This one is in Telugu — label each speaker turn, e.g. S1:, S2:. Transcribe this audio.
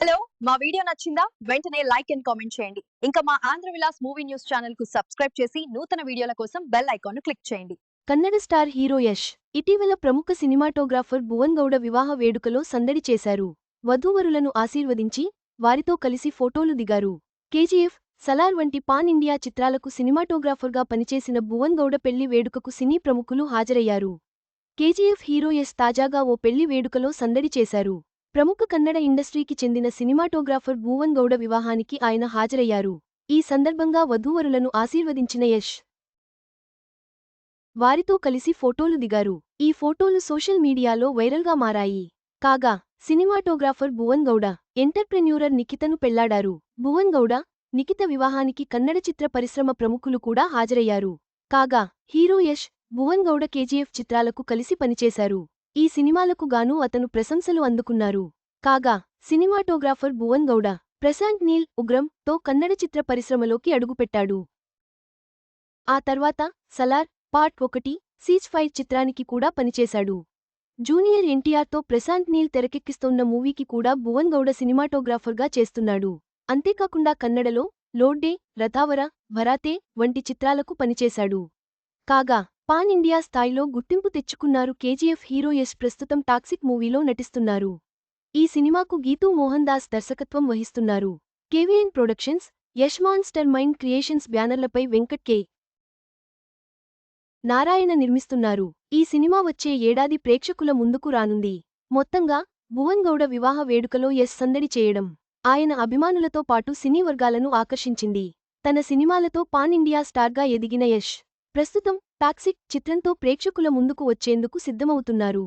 S1: హలో మా వీడియో నచ్చిందా? వెంటనే లైక్ అండ్ కామెంట్ చేయండి. ఇంకా మా ఆంధ్ర విలాస్ మూవీ న్యూస్ ఛానల్కు సబ్స్క్రైబ్ చేసి నూతన వీడియోల కోసం బెల్ ఐకాన్ క్లిక్ చేయండి.
S2: కన్నడ స్టార్ హీరో యష్ ఇటీవల ప్రముఖ సినిమాటోగ్రాఫర్ భువన్ గౌడ వివాహ వేడుకలో సందడి చేశారు. వధూవరులను ఆశీర్వదించి వారితో కలిసి ఫోటోలు దిగారు. కేజీఎఫ్ సలార్ వంటి పాన్ ఇండియా చిత్రాలకు సినిమాటోగ్రాఫర్గా పనిచేసిన భువన్ గౌడ పెళ్ళి వేడుకకు సినీ ప్రముఖులు హాజరయ్యారు. కేజీఎఫ్ హీరో యస్ తాజాగా ఓ పెళ్ళి వేడుకలో సందడి చేశారు. ప్రముఖ కన్నడ ఇండస్ట్రీకి చెందిన సినిమాటోగ్రాఫర్ భువన్ గౌడ వివాహానికి ఆయన హాజరయ్యారు. ఈ సందర్భంగా వధూవరులను ఆశీర్వదించిన యష్ వారితో కలిసి ఫోటోలు దిగారు. ఈ ఫోటోలు సోషల్ మీడియాలో వైరల్గా మారాయి. కాగా సినిమాటోగ్రాఫర్ భువన్ గౌడ ఎంటర్ప్రెన్యూరర్ నిఖితను పెళ్ళాడారు. భువన్ గౌడ నిఖిత వివాహానికి కన్నడ చిత్ర పరిశ్రమ ప్రముఖులు కూడా హాజరయ్యారు. కాగా హీరో యష్ భువన్ గౌడ కేజీఎఫ్ చిత్రాలకు కలిసి పనిచేశారు. ఈ సినిమాలకు గాను అతను ప్రశంసలు అందుకున్నారు. కాగా సినిమాటోగ్రాఫర్ భువన్ గౌడ ప్రశాంత్ నీల్ ఉగ్రం తో కన్నడ చిత్ర పరిశ్రమలోకి అడుగుపెట్టాడు. ఆ తర్వాత సలార్ పార్ట్ ఒకటి సీజ్ ఫైవ్ చిత్రానికి కూడా పనిచేశాడు. జూనియర్ ఎన్టీఆర్తో ప్రశాంత్ నీల్ తెరకెక్కిస్తోన్న మూవీకి కూడా భువన్ గౌడ సినిమాటోగ్రాఫర్గా చేస్తున్నాడు. అంతేకాకుండా కన్నడలో లోడ్డే రథావర భరాతే వంటి చిత్రాలకు పనిచేశాడు. కాగా పాన్ ఇండియా స్థాయిలో గుర్తింపు తెచ్చుకున్నారు కేజీఎఫ్ హీరో యశ్ ప్రస్తుతం టాక్సిక్ మూవీలో నటిస్తున్నారు. ఈ సినిమాకు గీతూ మోహన్ దాస్ దర్శకత్వం వహిస్తున్నారు. KVN productions Yash monster mind creations బ్యానర్లపై Venkat K. Narayana నిర్మిస్తున్నారు. ఈ సినిమా వచ్చే ఏడాది ప్రేక్షకుల ముందుకు రానుంది. మొత్తంగా భువన్ గౌడ వివాహ వేడుకలో యశ్ సందడి చేయడం ఆయన అభిమానులతో పాటు సినీ వర్గాలను ఆకర్షించింది. తన సినిమాలతో పాన్ ఇండియా స్టార్గా ఎదిగిన యశ్ ప్రస్తుతం టాక్సిక్ చిత్రంతో ప్రేక్షకుల ముందుకు వచ్చేందుకు సిద్ధమవుతున్నారు.